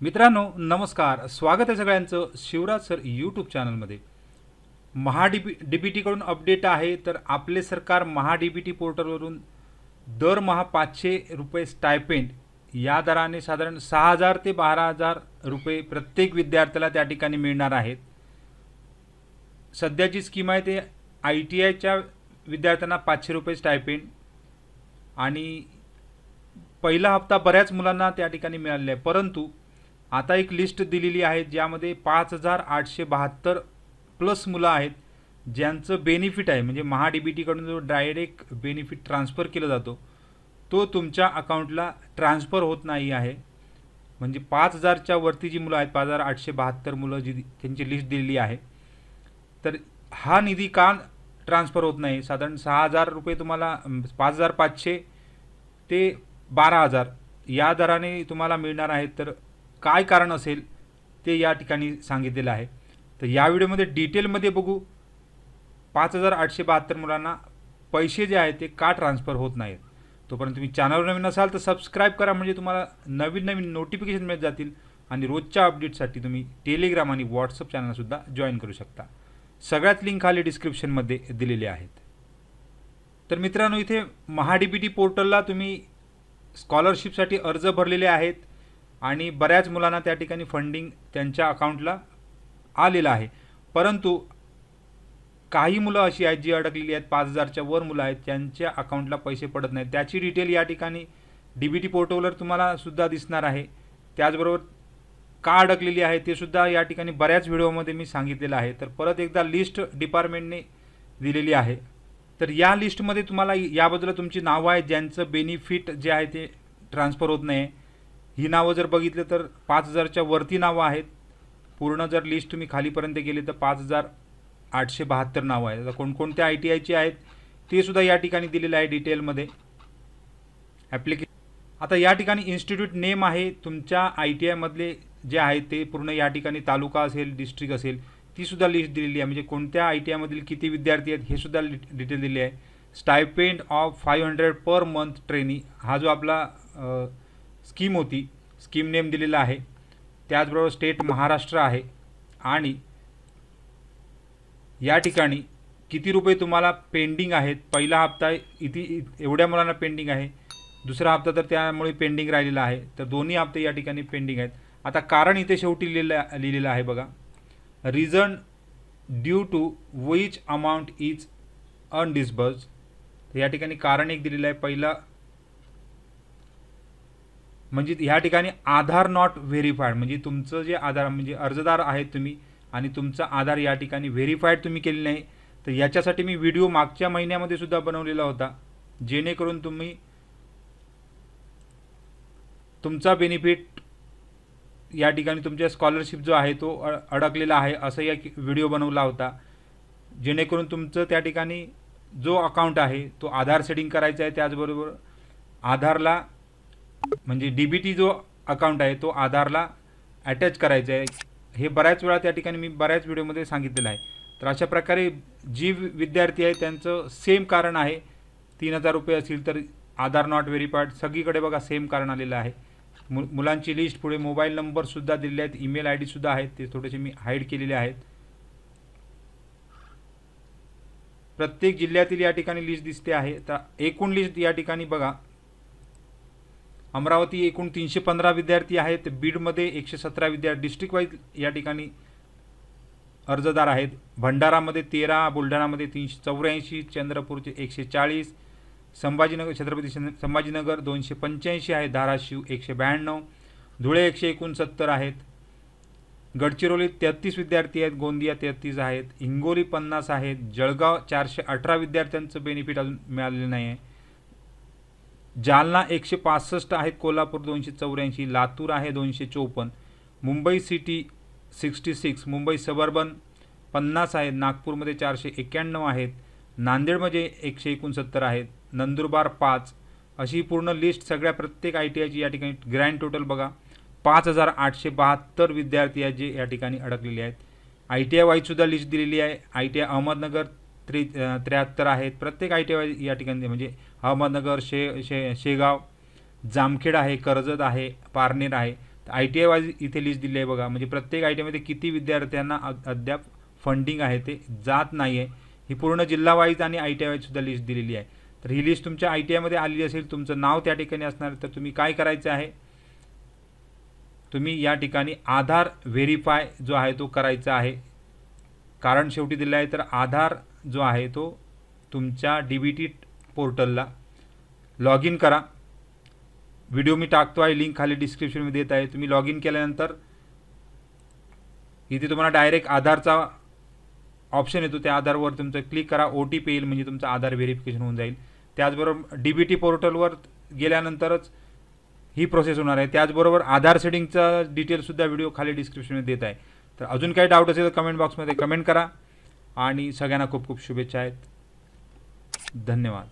मित्रांनो नमस्कार. स्वागत आहे सगळ्यांचं शिवराज सर यूट्यूब चॅनलमध्ये महाडीपी डी पी बी टीकडून अपडेट आहे तर आपले सरकार महा डी टी पोर्टलवरून दरमहा पाचशे रुपये स्टायपेंड या दराने साधारण सहा हजार ते बारा हजार रुपये प्रत्येक विद्यार्थ्याला त्या ठिकाणी मिळणार आहेत. सध्याची स्कीम आहे ते आय टी आयच्या विद्यार्थ्यांना पाचशे रुपये स्टायपेंड आणि पहिला हप्ता बऱ्याच मुलांना त्या ठिकाणी मिळालेला आहे. परंतु आता एक लिस्ट दिलेली आहे ज्यामध्ये पाच हजार आठशे बहात्तर प्लस मुलं आहेत ज्यांचं बेनिफिट आहे. म्हणजे महा डी बी टीकडून जो डायरेक्ट बेनिफिट ट्रान्सफर केला जातो तो तुमच्या अकाउंटला ट्रान्सफर होत नाही आहे. म्हणजे पाच हजारच्या वरती जी मुलं आहेत पाच हजार आठशे बहात्तर मुलं जी त्यांची लिस्ट दिलेली आहे तर हा निधी का ट्रान्सफर होत नाही? साधारण सहा हजार रुपये तुम्हाला पाच हजार पाचशे ते बारा हजार या दराने तुम्हाला मिळणार आहेत. तर काय कारण असेल ते या ठिकाणी सांगितलेलं आहे. तर या व्हिडिओमध्ये डिटेलमध्ये बघू. पाच हजार आठशे बहात्तर मुलांना पैसे जे आहेत ते का ट्रान्सफर होत नाहीत? तोपर्यंत तुम्ही चॅनलवर नवीन असाल तर सबस्क्राईब करा म्हणजे तुम्हाला नवीन नवीन नोटिफिकेशन मिळत जातील आणि रोजच्या अपडेटसाठी तुम्ही टेलिग्राम आणि व्हॉट्सअप चॅनलसुद्धा जॉईन करू शकता. सगळ्यात लिंक खाली डिस्क्रिप्शनमध्ये दिलेले आहेत. तर मित्रांनो इथे महाडीबीटी टी पोर्टलला तुम्ही स्कॉलरशिपसाठी अर्ज भरलेले आहेत. आणि बऱ्याच मुलांना त्या ठिकाणी फंडिंग त्यांच्या अकाउंटला आलेलं आहे. परंतु काही मुलं अशी आहेत जी अडकलेली आहेत पाच हजारच्या वर मुलं आहेत त्यांच्या अकाउंटला पैसे पडत नाहीत. त्याची डिटेल या ठिकाणी डी बी टी पोर्टलवर तुम्हाला सुद्धा दिसणार आहे. त्याचबरोबर का अडकलेली आहे ते सुद्धा या ठिकाणी बऱ्याच व्हिडिओमध्ये मी सांगितलेलं आहे. तर परत एकदा लिस्ट डिपार्टमेंटने दिलेली आहे. तर या लिस्टमध्ये तुम्हाला याबद्दल तुमची नावं आहेत ज्यांचं बेनिफिट जे आहे ते ट्रान्सफर होत नाही. ही नावं जर बघितलं तर पाच हजारच्या वरती नावं आहेत. पूर्ण जर लिस्ट तुम्ही खालीपर्यंत गेली तर पाच हजार आठशे बहात्तर नावं आहेत. आता कोणकोणत्या आय टी आयची आहेत ते सुद्धा या ठिकाणी दिलेलं आहे डिटेलमध्ये ॲप्लिके आता या ठिकाणी इन्स्टिट्यूट नेम आहे. तुमच्या आय टी आयमधले जे आहे ते पूर्ण या ठिकाणी तालुका असेल डिस्ट्रिक्ट असेल ती सुद्धा लिस्ट दिलेली आहे. म्हणजे कोणत्या आय टी आयमधील किती विद्यार्थी आहेत हे सुद्धा डिटेल दिले आहे. Stipend of five hundred per month trainee हा जो आपला स्कीम होती. स्कीम नेम दिलेला आहे. त्याचबरोबर स्टेट महाराष्ट्र आहे. आणि या ठिकाणी किती रुपये तुम्हाला पेंडिंग आहेत? पहिला हप्ता इथे एवढ्या मुलांना पेंडिंग आहे. दुसरा हप्ता तर त्यामुळे पेंडिंग राहिलेला आहे. तर दोन्ही हप्ते या ठिकाणी पेंडिंग आहेत. आता कारण इथे शेवटी लिहिलेलं लिहिलेलं आहे बघा. Reason due to which amount is undisbursed तर या ठिकाणी कारण एक दिलेलं आहे. पहिला म्हणजे ह्या ठिकाणी आधार नॉट व्हेरीफाईड म्हणजे तुमचं जे आधार म्हणजे अर्जदार आहेत तुम्ही आणि तुमचा आधार या ठिकाणी व्हेरीफाईड तुम्ही केले नाही तर याच्यासाठी मी व्हिडिओ मागच्या महिन्यामध्ये सुद्धा बनवलेला होता. जेणेकरून तुम्ही तुमचा बेनिफिट या ठिकाणी तुमच्या स्कॉलरशिप जो आहे तो अ- अडकलेला आहे असं या व्हिडिओ बनवला होता. जेणेकरून तुमचं त्या ठिकाणी जो अकाउंट आहे तो आधार सेटिंग करायचा आहे त्याचबरोबर आधारला म्हणजे डी बी टी जो अकाउंट आहे तो आधारला अटॅच करायचा आहे. हे बऱ्याच वेळा त्या ठिकाणी मी बऱ्याच व्हिडिओमध्ये सांगितलेलं आहे. तर अशा प्रकारे जी विद्यार्थी आहे त्यांचं सेम कारण आहे. तीन हजार रुपये असतील तर आधार नॉट व्हेरीफाईड सगळीकडे बघा सेम कारण आलेलं आहे. मु मुलांची लिस्ट पुढे मोबाईल नंबरसुद्धा दिलेले आहेत ईमेल आय डीसुद्धा आहेत ते थोडेसे मी हाईड केलेले आहेत. प्रत्येक जिल्ह्यातील या ठिकाणी लिस्ट दिसते आहे. तर एकूण लिस्ट या ठिकाणी बघा अमरावती एकूण तीनशे पंधरा विद्यार्थी आहेत. बीडमध्ये एकशे सतरा विद्यार्थी डिस्ट्रिक्ट वाईज या ठिकाणी अर्जदार आहेत. भंडारामध्ये तेरा बुलढाणामध्ये तीनशे चौऱ्याऐंशी चंद्रपूरचे एकशे चाळीस संभाजीनगर छत्रपती संभाजीनगर दोनशे पंच्याऐंशी आहे धाराशिव एकशे ब्याण्णव धुळे एकशे एकोणसत्तर आहेत. गडचिरोली तेहत्तीस विद्यार्थी आहेत गोंदिया तेहत्तीस आहेत हिंगोली पन्नास आहेत जळगाव चारशे अठरा विद्यार्थ्यांचं बेनिफिट अजून मिळालेलं नाही आहे जालना एकशे पासष्ट आहेत कोल्हापूर दोनशे चौऱ्याऐंशी लातूर आहे दोनशे चोपन्न Mumbai city sixty six Mumbai suburban पन्नास आहेत नागपूरमध्ये चारशे एक्क्याण्णव आहेत नांदेडमध्ये एकशे एकोणसत्तर आहेत नंदुरबार पाच. अशी पूर्ण लिस्ट सगळ्या प्रत्येक आय टी आयची या ठिकाणी ग्रँड टोटल बघा. पाच हजार आठशे बहात्तर विद्यार्थी आहेत जे या ठिकाणी अडकलेले आहेत. आय टी आय वाईजसुद्धा लिस्ट दिलेली आहे. आय टी आय अहमदनगर त्रे त्र्याहत्तर आहेत. प्रत्येक आय टी आय या ठिकाणी म्हणजे अहमदनगर शे शे शेगाव जामखेड आहे कर्जत आहे पारनेर आहे. आय टी आय वाईज इथे लिस्ट दिली आहे बघा. म्हणजे प्रत्येक आय टी आयमध्ये किती विद्यार्थ्यांना अ- अद्याप फंडिंग आहे ते जात नाही आहे ही पूर्ण जिल्हा वाईज आणि आय टी आय वाईजसुद्धा लिस्ट दिलेली आहे. तर ही लिस्ट तुमच्या आय टी आयमध्ये आलेली असेल तुमचं नाव त्या ठिकाणी असणार तर तुम्ही काय करायचं आहे? तुम्ही या ठिकाणी आधार व्हेरीफाय जो आहे तो करायचा आहे. कारण शेवटी दिलं आहे तर आधार जो आहे तो तुमच्या डी बी टी पोर्टलला लॉग इन करा. व्हिडिओ मी टाकतो आहे लिंक खाली डिस्क्रिप्शनमध्ये देत आहे. तुम्ही लॉग इन केल्यानंतर इथे तुम्हाला डायरेक्ट आधारचा ऑप्शन येतो. त्या आधारवर तुमचं क्लिक करा. ओ टी पी येईल म्हणजे तुमचं आधार व्हेरिफिकेशन होऊन जाईल. त्याचबरोबर डी बी टी पोर्टलवर गेल्यानंतरच ही प्रोसेस होणार आहे. त्याचबरोबर आधार सेटिंगचा डिटेलसुद्धा व्हिडिओ खाली डिस्क्रिप्शनमध्ये देत आहे. तर अजून काही डाऊट असेल तर कमेंट बॉक्समध्ये कमेंट करा. आणि सगळ्यांना खूप खूप शुभेच्छा आहेत. धन्यवाद.